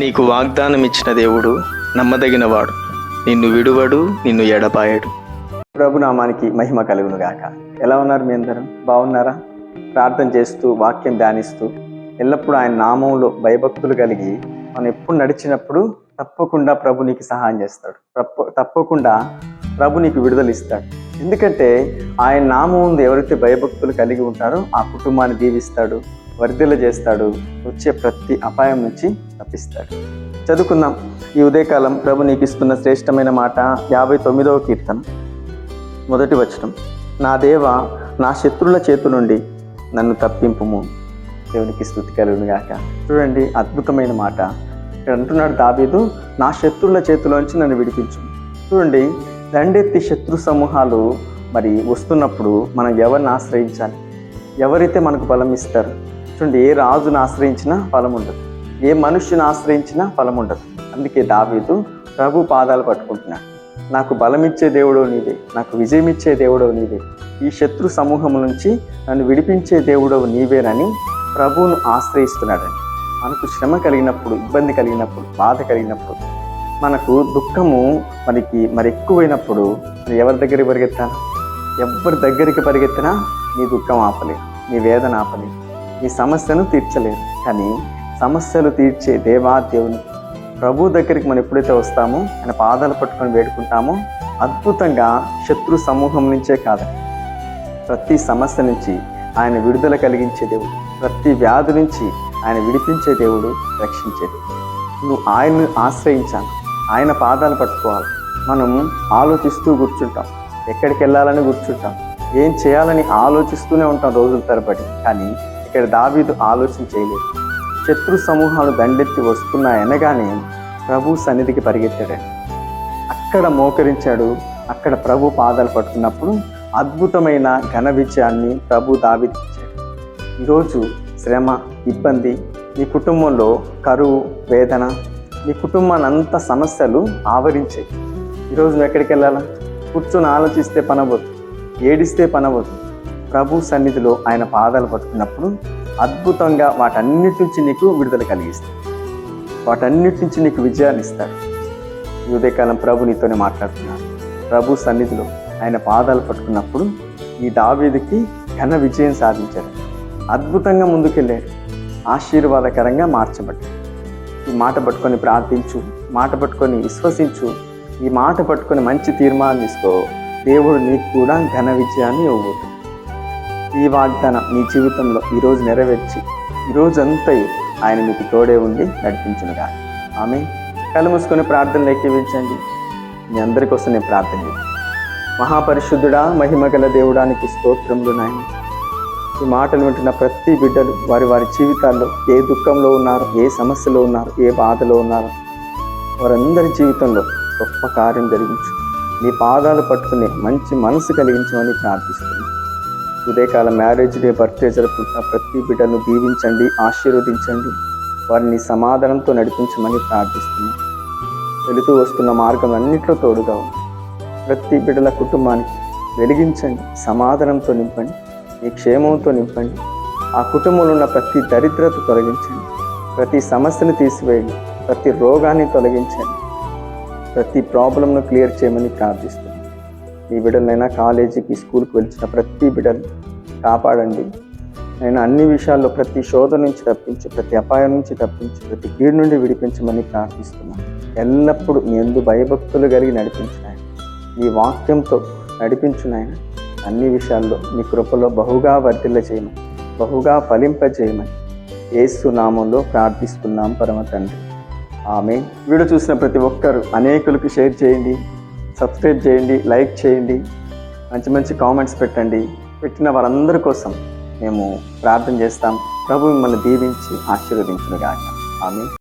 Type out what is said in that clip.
నీకు వాగ్దానం ఇచ్చిన దేవుడు నమ్మదగినవాడు. నిన్ను విడువడు నిన్ను ఎడపాయడు ప్రభునామానికి మహిమ కలుగును గాక ఎలా ఉన్నారు మీ అందరం? బాగున్నారా? ప్రార్థన చేస్తూ వాక్యం ధ్యానిస్తూ ఎల్లప్పుడూ ఆయన నామంలో భయభక్తులు కలిగి మనం ఎప్పుడు నడిచినప్పుడు తప్పకుండా ప్రభు నీకు సహాయం చేస్తాడు. తప్పకుండా ప్రభు నీకు విడుదల ఇస్తాడు. ఎందుకంటే ఆయన నామం ఉంది ఎవరైతే భయభక్తులు కలిగి ఉంటారో ఆ కుటుంబాన్ని దీవిస్తాడు. వర్ధిల్ల చేస్తాడు వచ్చే ప్రతి అపాయం నుంచి తప్పిస్తాడు. చదువుకుందాం. ఈ ఉదయకాలం ప్రభు నీకు ఇస్తున్న శ్రేష్టమైన మాట యాభై తొమ్మిదవ కీర్తన. మొదటి వచనం. నా దేవ నా శత్రుల చేతు నుండి నన్ను తప్పింపుము. దేవునికి స్థుతి కలుగును గాక. చూడండి అద్భుతమైన మాట. ఇక్కడ అంటున్నాడు దాబీదు నా శత్రుల చేతిలోంచి నన్ను విడిపించు. చూడండి దండెత్తి శత్రు సమూహాలు మరి వస్తున్నప్పుడు మనం ఎవరిని ఆశ్రయించాలి? ఎవరైతే మనకు బలం ఇస్తారు? చూడండి ఏ రాజును ఆశ్రయించినా ఫలం ఉండదు. ఏ మనుష్యుని ఆశ్రయించినా ఫలం ఉండదు. అందుకే దావీదు ప్రభు పాదాలు పట్టుకుంటున్నాడు. నాకు బలమిచ్చే దేవుడో నీవే నాకు విజయం ఇచ్చే దేవుడో నీవే ఈ శత్రు సమూహం నుంచి నన్ను విడిపించే దేవుడో నీవేనని ప్రభువును ఆశ్రయిస్తున్నాడని మనకు శ్రమ కలిగినప్పుడు ఇబ్బంది కలిగినప్పుడు బాధ కలిగినప్పుడు మనకు దుఃఖము మనకి మరి ఎక్కువైనప్పుడు ఎవరి దగ్గరికి పరిగెత్తాను? ఎవరి దగ్గరికి పరిగెత్తినా నీ దుఃఖం ఆపలేదు నీ వేదన ఆపలేదు ఈ సమస్యను తీర్చలేరు. కానీ సమస్యలు తీర్చే దేవా దేవుని ప్రభు దగ్గరికి మనం ఎప్పుడైతే వస్తామో ఆయన పాదాలు పట్టుకొని వేడుకుంటామో అద్భుతంగా శత్రు సమూహం నుంచే కాదు. ప్రతి సమస్య నుంచి ఆయన విడుదల కలిగించే దేవుడు ప్రతి వ్యాధి నుంచి ఆయన విడిపించే దేవుడు రక్షించే దేవుడు. నువ్వు ఆయన్ని ఆశ్రయించాను ఆయన పాదాలు పట్టుకోవాలి. మనం ఆలోచిస్తూ కూర్చుంటాం. ఎక్కడికి వెళ్ళాలని కూర్చుంటాం. ఏం చేయాలని ఆలోచిస్తూనే ఉంటాం రోజుల తరబడి. కానీ ఇక్కడ దావీదు ఆలోచన చేయలేదు. శత్రు సమూహాలు దండెత్తి వస్తున్నాయనగానే ప్రభు సన్నిధికి పరిగెత్తాడండి. అక్కడ మోకరించాడు అక్కడ ప్రభు పాదాలు పట్టుకున్నప్పుడు అద్భుతమైన ఘన విజయాన్ని ప్రభు దావిచ్చాడు ఈరోజు శ్రమ ఇబ్బంది మీ కుటుంబంలో కరువు వేదన మీ కుటుంబాన్ని అంత సమస్యలు ఆవరించాయి. ఈరోజు నువ్వు ఎక్కడికి వెళ్ళాలా? కూర్చొని ఆలోచిస్తే పనవద్దు ఏడిస్తే పనవద్దు ప్రభు సన్నిధిలో ఆయన పాదాలు పట్టుకున్నప్పుడు అద్భుతంగా వాటన్నిటి నుంచి నీకు విడుదల కలిగిస్తాడు. వాటన్నిటి నుంచి నీకు విజయాన్ని ఇస్తాడు. ఉదయకాలం ప్రభు నీతోనే మాట్లాడుతున్నాడు. ప్రభు సన్నిధిలో ఆయన పాదాలు పట్టుకున్నప్పుడు ఈ దావీదికి ఘన విజయం సాధించాడు. అద్భుతంగా ముందుకెళ్ళాడు. ఆశీర్వాదకరంగా మార్చబడ్డాడు. ఈ మాట పట్టుకొని ప్రార్థించు మాట పట్టుకొని విశ్వసించు ఈ మాట పట్టుకొని మంచి తీర్మానం తీసుకో. దేవుడు నీకు కూడా ఘన విజయాన్ని ఇవ్వబోతుంది ఈ వాగ్దానం నీ జీవితంలో ఈరోజు నెరవేర్చి ఈరోజంతా ఆయన మీకు తోడే ఉండి నడిపించునుగా. ఆమె కళ్ళు మూసుకొని ప్రార్థనలు ఎక్కివించండి మీ అందరి కోసం నేను ప్రార్థన మహాపరిశుద్ధుడా మహిమగల దేవుడానికి స్తోత్రములు నాయన. ఈ మాటలు వింటున్న ప్రతి బిడ్డలు వారి వారి జీవితాల్లో ఏ దుఃఖంలో ఉన్నారు ఏ సమస్యలో ఉన్నారు ఏ బాధలో ఉన్నారు వారందరి జీవితంలో గొప్ప కార్యం జరిగించు. నీ పాదాలు పట్టుకునే మంచి మనసు కలిగించమని ప్రార్థిస్తున్నాను ఉదయకాల మ్యారేజ్ డే బర్త్డే జరుపుకుంటున్న ప్రతి బిడ్డను దీవించండి ఆశీర్వదించండి. వారిని సమాధానంతో నడిపించమని ప్రార్థిస్తున్నాను వెళుతూ వస్తున్న మార్గం అన్నింటిలో తోడుగా ఉంది ప్రతి బిడ్డల కుటుంబానికి వెలిగించండి సమాధానంతో నింపండి మీ క్షేమంతో నింపండి. ఆ కుటుంబంలో ఉన్న ప్రతి దరిద్రత తొలగించండి. ప్రతి సమస్యను తీసివేయండి. ప్రతి రోగాన్ని తొలగించండి. ప్రతి ప్రాబ్లంను క్లియర్ చేయమని ప్రార్థిస్తున్నాను ఈ బిడ్డలైనా కాలేజీకి స్కూల్కి వెళ్ళిన ప్రతి బిడ్డలు కాపాడండి. నేను అన్ని విషయాల్లో ప్రతి శోధ నుంచి తప్పించి ప్రతి అపాయం నుంచి తప్పించి ప్రతి కీడు నుండి విడిపించమని ప్రార్థిస్తున్నాను. ఎల్లప్పుడూ మీ ఎందు భయభక్తులు కలిగి నడిపించినాయన ఈ వాక్యంతో నడిపించినాయన అన్ని విషయాల్లో మీ కృపలో బహుగా వర్తిల్ల చేయమని బహుగా ఫలింపజేయమని ఏసు నామంలో ప్రార్థిస్తున్నాం పరమ తండ్రి. ఆమె వీడియో చూసిన ప్రతి ఒక్కరు అనేకులకు షేర్ చేయండి సబ్స్క్రైబ్ చేయండి లైక్ చేయండి. మంచి మంచి కామెంట్స్ పెట్టండి. పెట్టిన వారందరి కోసం మేము ప్రార్థన చేస్తాం. ప్రభు మిమ్మల్ని దీవించి ఆశీర్వదించునుగాక. ఆమె